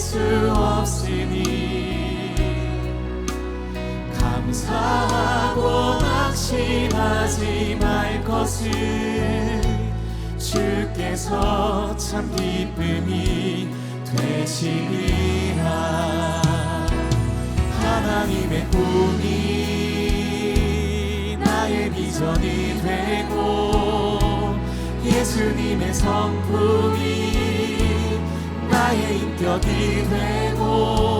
수 없으니 감사하고 낙심하지 말 것을 주께서 참 기쁨이 되시리라. 하나님의 꿈이 나의 비전이 되고 예수님의 성품이 나의 인격이 되고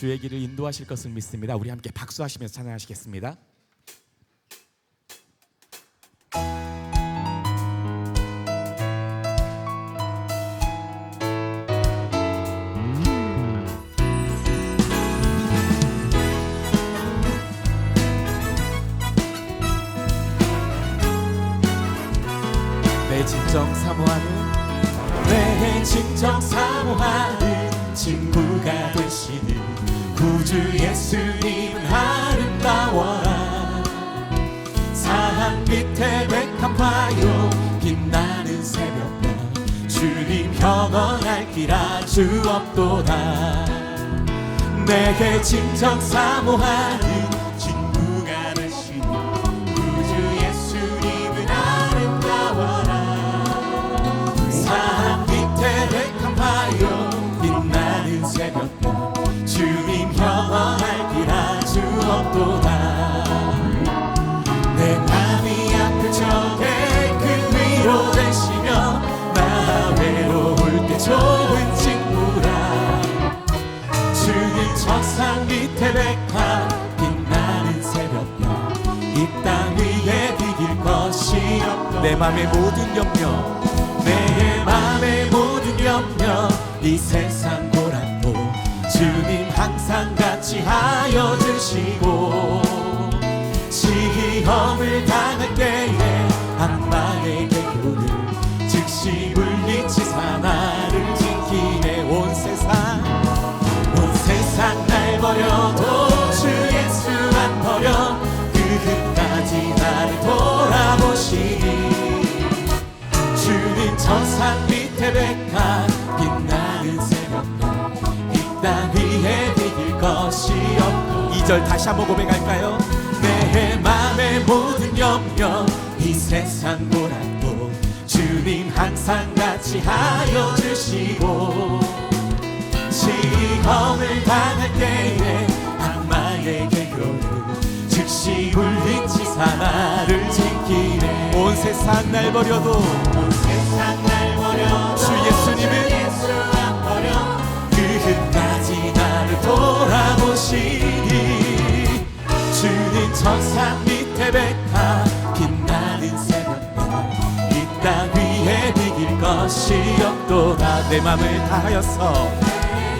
주의 길을 인도하실 것을 믿습니다. 우리 함께 박수하시면서 찬양하시겠습니다. 사모하는 내 진정 사모하는 친구가 되시는 구주 예수님은 아름다워라 사랑 밑에 백합 화요 빛나는 새벽별 주님 평언할 길 아주 없도다. 내게 진정 사모하는 백화 빛나는 새벽별 이땅 위에 비길 것이 없고 내 맘의 모든 염려 내 맘의 모든 염려. 이 세상 고랑도 주님 항상 같이 하여 주시고 시험을 당할 때 1절 다시 한번 고백할까요? 내 마음의 모든 염려 이 세상 보라도 주님 항상 같이 하여 주시고 시험을 당할 때에 악마에게 교훈 즉시 물리치 사나를 지키네. 온 세상 날 버려도 온 세상 날 버려 주 예수님은 주 예수 안 버려. 그 끝까지 나를 돌아보시니 주님 천상 밑에 백화 빛나는 새벽별 이땅 위에 비길 것이 없도다 내 맘을 다하여서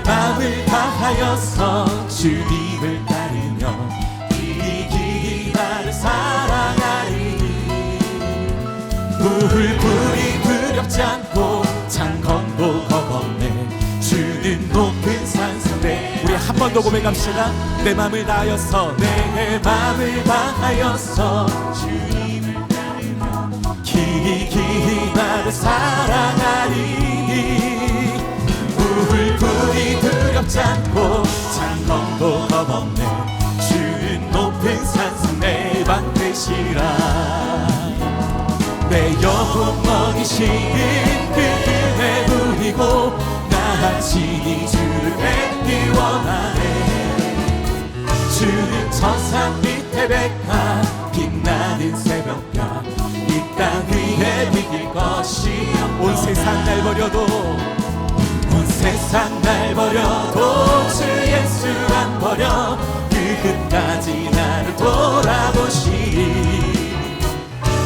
마음을 다하여서 주님을 따르며 길이 나를 사랑하 더 고백합시다. 내 맘을 다하여서 내 맘을 다하여서 주님을 따르며 길이 나를 사랑하리니. 물불이 두렵지 않고 창검도 겁없네. 주는 높은 산성 내방 되시라. 내 영혼 먹이시는 그 은혜 누리고 나 친히 주를 뵙기 원하네. 주는 천상 밑에 백화 빛나는 새벽별 이 땅 위에 비길 것이 온 세상 날 버려도 온 세상 날 버려도 주 예수 안 버려. 그 끝까지 나를 돌아보시니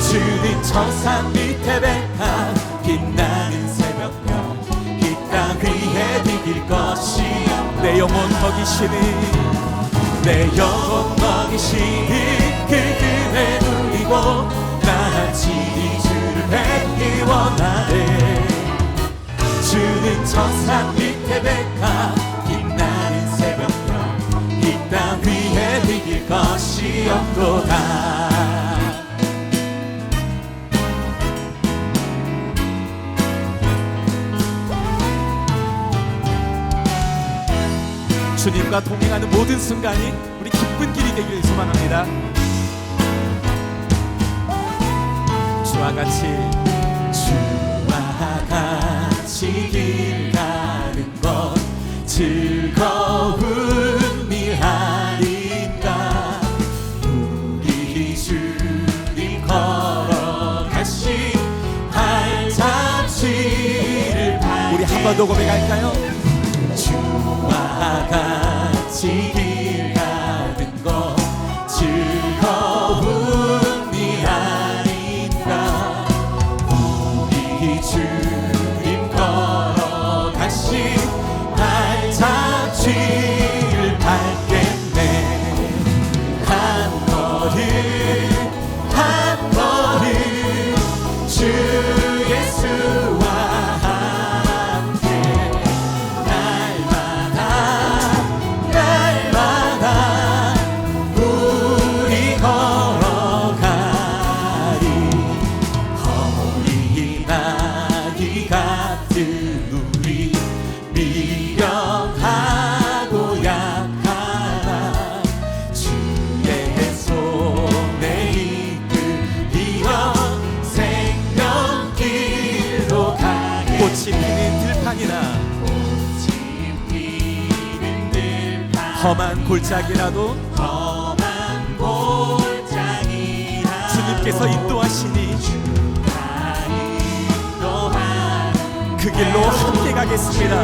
주는 천상 밑에 백화 이 비길 것이 내 영혼 먹이시는 내 영혼 먹이시는 그 은혜 누리고 나 친히 주를 뵙기 원하네 주는 천상 밑에 백화 빛나는 새벽별 이땅 위에 비길 것이 없도다 주님과 동행하는 모든 순간이 우리 기쁜 길이 되기를 소망합니다. 주와 같이 주와 같이 길 가는 것 즐거움이 아닌가 우리 주님 걸어가신 발자취를 우리 한 번 더 고백할까요? 발 험한 골짜기라도 험한 골짜기라 주님께서 인도하시니 그 길로 함께 가겠습니다.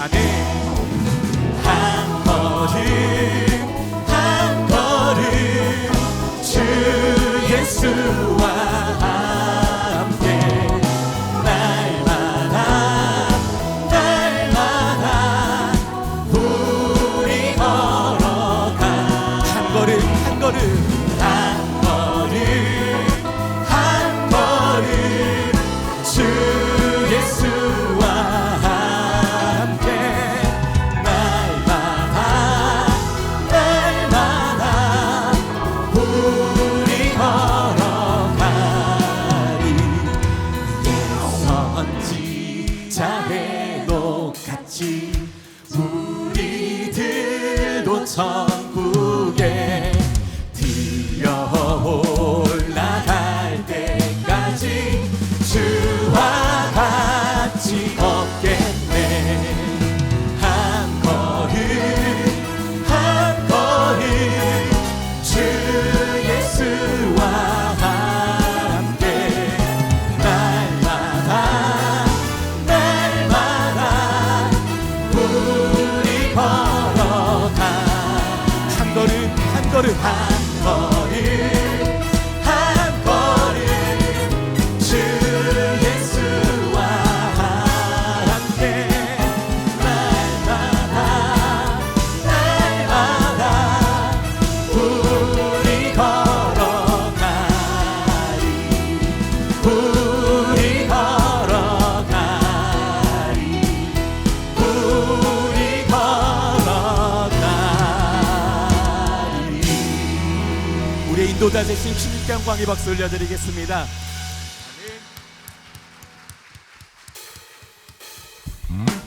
아멘. 한 걸음 한 걸음 주 예수와 song. 영광의 박수 올려드리겠습니다. 음.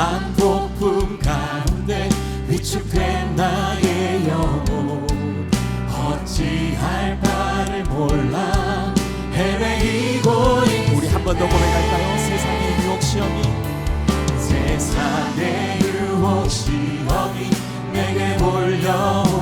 한폭풍 가운데 위축된 나의 영혼 어찌할 바를 몰라 헤매이고 우리 한 번 더 고백할까요? 세상의 유혹 시험이 세상의 유혹 시험이 내게 몰려오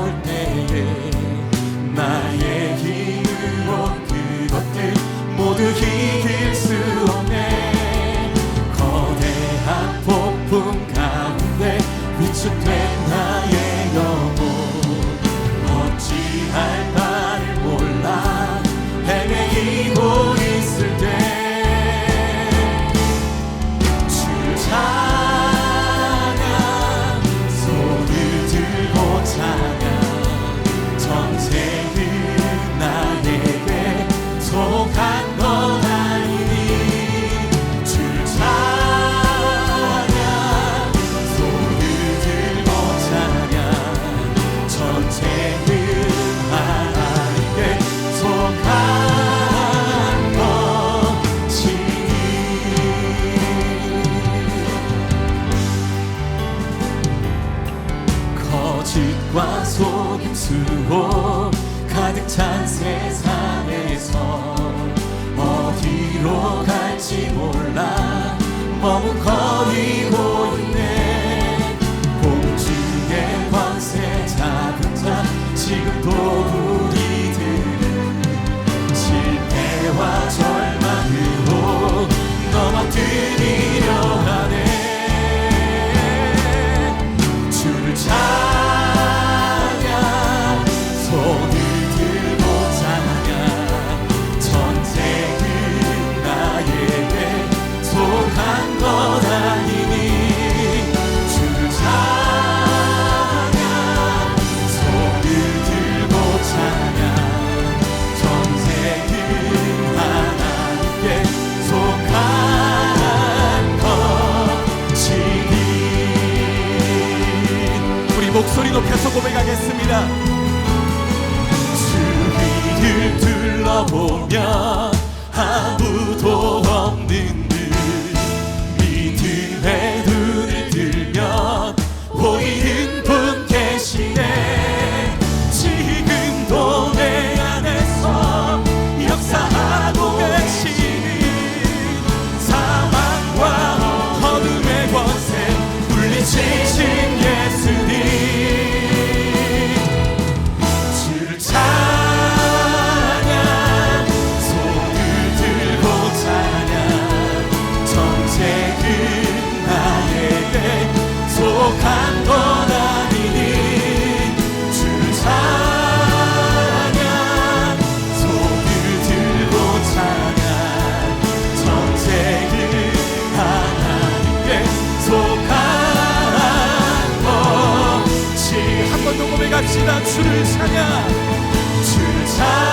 시다 주를 찾아 주를 찾아